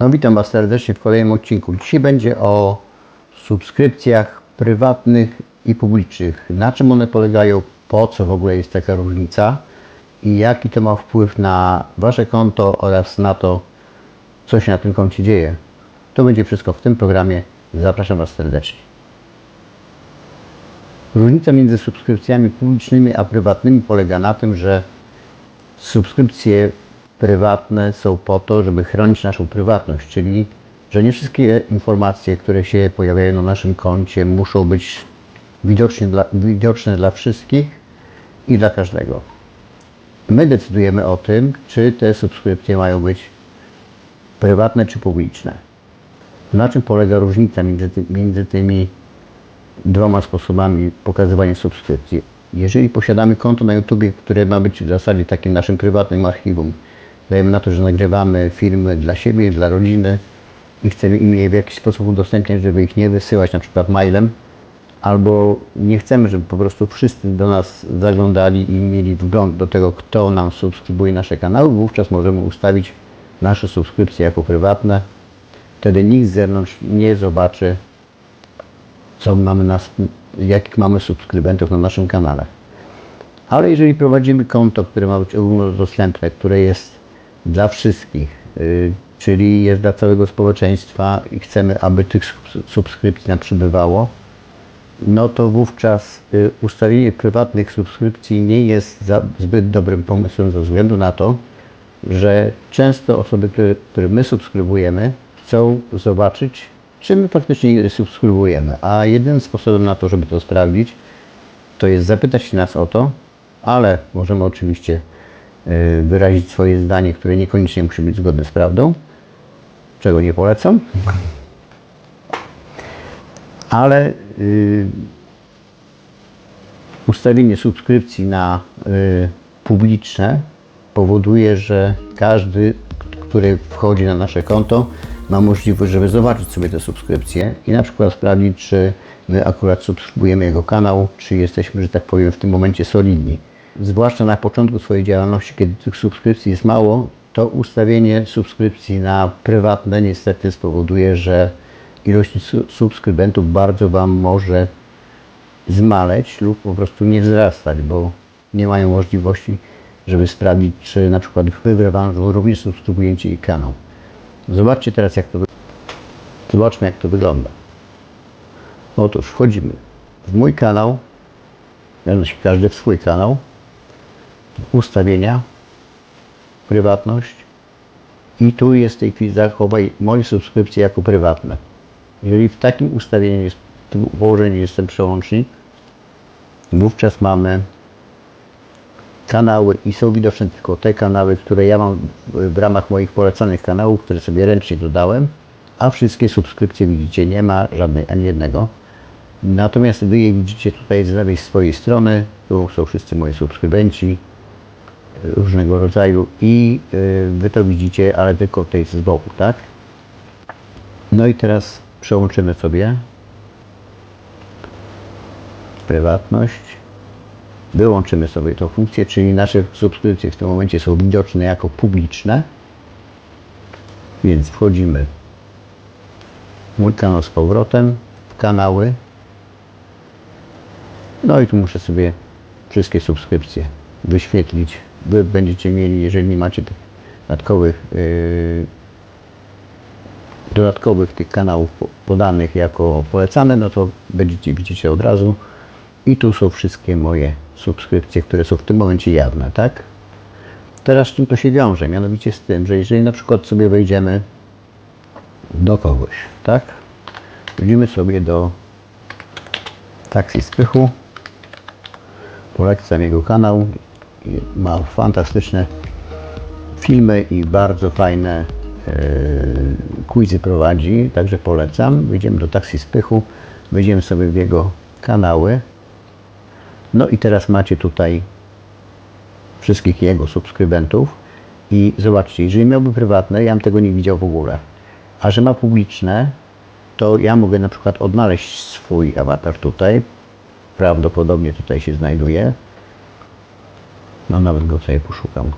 No witam Was serdecznie w kolejnym odcinku. Dzisiaj będzie o subskrypcjach prywatnych i publicznych. Na czym one polegają, po co w ogóle jest taka różnica i jaki to ma wpływ na Wasze konto oraz na to, co się na tym koncie dzieje. To będzie wszystko w tym programie. Zapraszam Was serdecznie. Różnica między subskrypcjami publicznymi a prywatnymi polega na tym, że subskrypcje prywatne są po to, żeby chronić naszą prywatność, czyli że nie wszystkie informacje, które się pojawiają na naszym koncie muszą być widoczne dla, widoczne dla wszystkich i dla każdego. My decydujemy o tym, czy te subskrypcje mają być prywatne czy publiczne. Na czym polega różnica między, ty, między tymi dwoma sposobami pokazywania subskrypcji? Jeżeli posiadamy konto na YouTube, które ma być w zasadzie takim naszym prywatnym archiwum, dajemy na to, że nagrywamy filmy dla siebie, dla rodziny i chcemy im je w jakiś sposób udostępniać, żeby ich nie wysyłać na przykład mailem, albo nie chcemy, żeby po prostu wszyscy do nas zaglądali i mieli wgląd do tego, kto nam subskrybuje nasze kanały, wówczas możemy ustawić nasze subskrypcje jako prywatne. Wtedy nikt z zewnątrz nie zobaczy, co mamy nas, jakich mamy subskrybentów na naszym kanale. Ale jeżeli prowadzimy konto, które ma być ogólnodostępne, które jest dla wszystkich, yy, czyli jest dla całego społeczeństwa i chcemy, aby tych subs- subskrypcji nam przybywało, no to wówczas y, ustawienie prywatnych subskrypcji nie jest zbyt dobrym pomysłem ze względu na to, że często osoby, które, które my subskrybujemy, chcą zobaczyć, czy my faktycznie je subskrybujemy. A jedynym sposobem na to, żeby to sprawdzić, to jest zapytać nas o to, ale możemy oczywiście y, wyrazić swoje zdanie, które niekoniecznie musi być zgodne z prawdą, czego nie polecam. Ale y, ustawienie subskrypcji na y, publiczne powoduje, że każdy, który wchodzi na nasze konto, ma możliwość, żeby zobaczyć sobie te subskrypcje i na przykład sprawdzić, czy my akurat subskrybujemy jego kanał, czy jesteśmy, że tak powiem, w tym momencie solidni. Zwłaszcza na początku swojej działalności, kiedy tych subskrypcji jest mało, to ustawienie subskrypcji na prywatne niestety spowoduje, że ilość su- subskrybentów bardzo Wam może zmaleć lub po prostu nie wzrastać, bo nie mają możliwości, żeby sprawdzić, czy na przykład Wy również subskrybujecie ich kanał. Zobaczcie teraz, jak to wy- Zobaczmy, jak to wygląda. Otóż wchodzimy w mój kanał, każdy w swój kanał, ustawienia, prywatność i tu jest w tej chwili zachowaj moje subskrypcje jako prywatne. Jeżeli w takim ustawieniu jest, w tym położeniu jest ten przełącznik, wówczas mamy kanały i są widoczne tylko te kanały, które ja mam w- ramach moich polecanych kanałów, które sobie ręcznie dodałem, a wszystkie subskrypcje widzicie, nie ma żadnej ani jednego. Natomiast wy je widzicie tutaj z lewej swojej strony, tu są wszyscy moi subskrybenci różnego rodzaju i y, wy to widzicie, ale tylko tej z boku, tak? No i teraz przełączymy sobie prywatność. Wyłączymy sobie tą funkcję, czyli nasze subskrypcje w tym momencie są widoczne jako publiczne. Więc wchodzimy w mój kanał z powrotem, w kanały. No i tu muszę sobie wszystkie subskrypcje wyświetlić. Wy będziecie mieli, jeżeli macie tych dodatkowych yy, dodatkowych tych kanałów po- podanych jako polecane, no to będziecie widzicie od razu. I tu są wszystkie moje subskrypcje, które są w tym momencie jawne, tak? Teraz z czym to się wiąże? Mianowicie z tym, że jeżeli na przykład sobie wejdziemy do kogoś, tak? Wejdziemy sobie do taksi Spychu, polecam jego kanał, ma fantastyczne filmy i bardzo fajne e, quizy prowadzi, także polecam. Wejdziemy do taksi Spychu, wejdziemy sobie w jego kanały. No i teraz macie tutaj wszystkich jego subskrybentów i zobaczcie, jeżeli miałby prywatne, ja bym tego nie widział w ogóle. A że ma publiczne, to ja mogę na przykład odnaleźć swój awatar tutaj. Prawdopodobnie tutaj się znajduje. No nawet go sobie poszukam.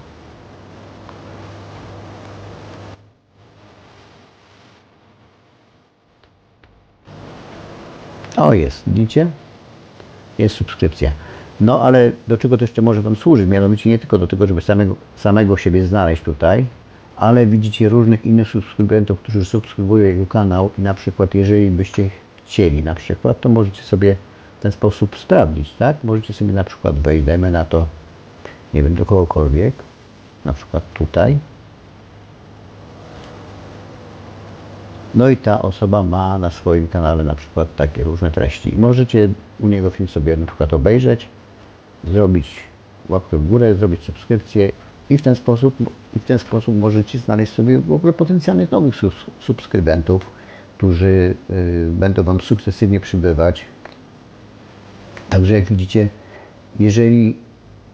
O jest, widzicie? Jest subskrypcja. No ale do czego to jeszcze może Wam służyć? Mianowicie nie tylko do tego, żeby samego, samego siebie znaleźć tutaj, ale widzicie różnych innych subskrybentów, którzy subskrybują jego kanał i na przykład jeżeli byście chcieli na przykład, to możecie sobie w ten sposób sprawdzić, tak? Możecie sobie na przykład wejść, dajmy na to nie wiem, do kogokolwiek, na przykład tutaj. No i ta osoba ma na swoim kanale na przykład takie różne treści. I możecie u niego film sobie na przykład obejrzeć, zrobić łapkę w górę, zrobić subskrypcję i w ten sposób, i w ten sposób możecie znaleźć sobie w ogóle potencjalnych nowych subskrybentów, którzy y, będą Wam sukcesywnie przybywać. Także jak widzicie, jeżeli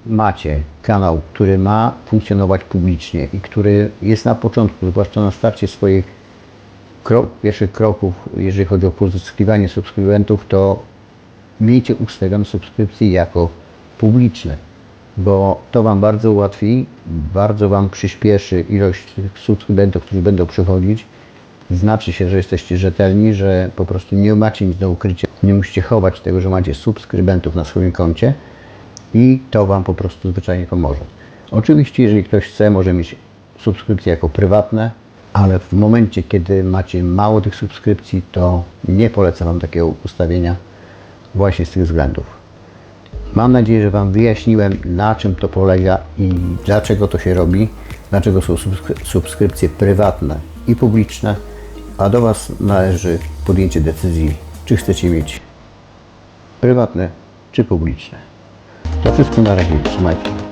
macie kanał, który ma funkcjonować publicznie i który jest na początku, zwłaszcza na starcie swoich pierwszych kroków, jeżeli chodzi o pozyskiwanie subskrybentów, to miejcie ustawione subskrypcje jako publiczne, bo to Wam bardzo ułatwi, bardzo Wam przyspieszy ilość subskrybentów, którzy będą przychodzić. Znaczy się, że jesteście rzetelni, że po prostu nie macie nic do ukrycia, nie musicie chować tego, że macie subskrybentów na swoim koncie i to Wam po prostu zwyczajnie pomoże. Oczywiście, jeżeli ktoś chce, może mieć subskrypcje jako prywatne, ale w momencie, kiedy macie mało tych subskrypcji, to nie polecam Wam takiego ustawienia właśnie z tych względów. Mam nadzieję, że Wam wyjaśniłem, na czym to polega i dlaczego to się robi, dlaczego są subskry- subskrypcje prywatne i publiczne, a do Was należy podjęcie decyzji, czy chcecie mieć prywatne, czy publiczne. To wszystko na razie. Trzymajcie. się.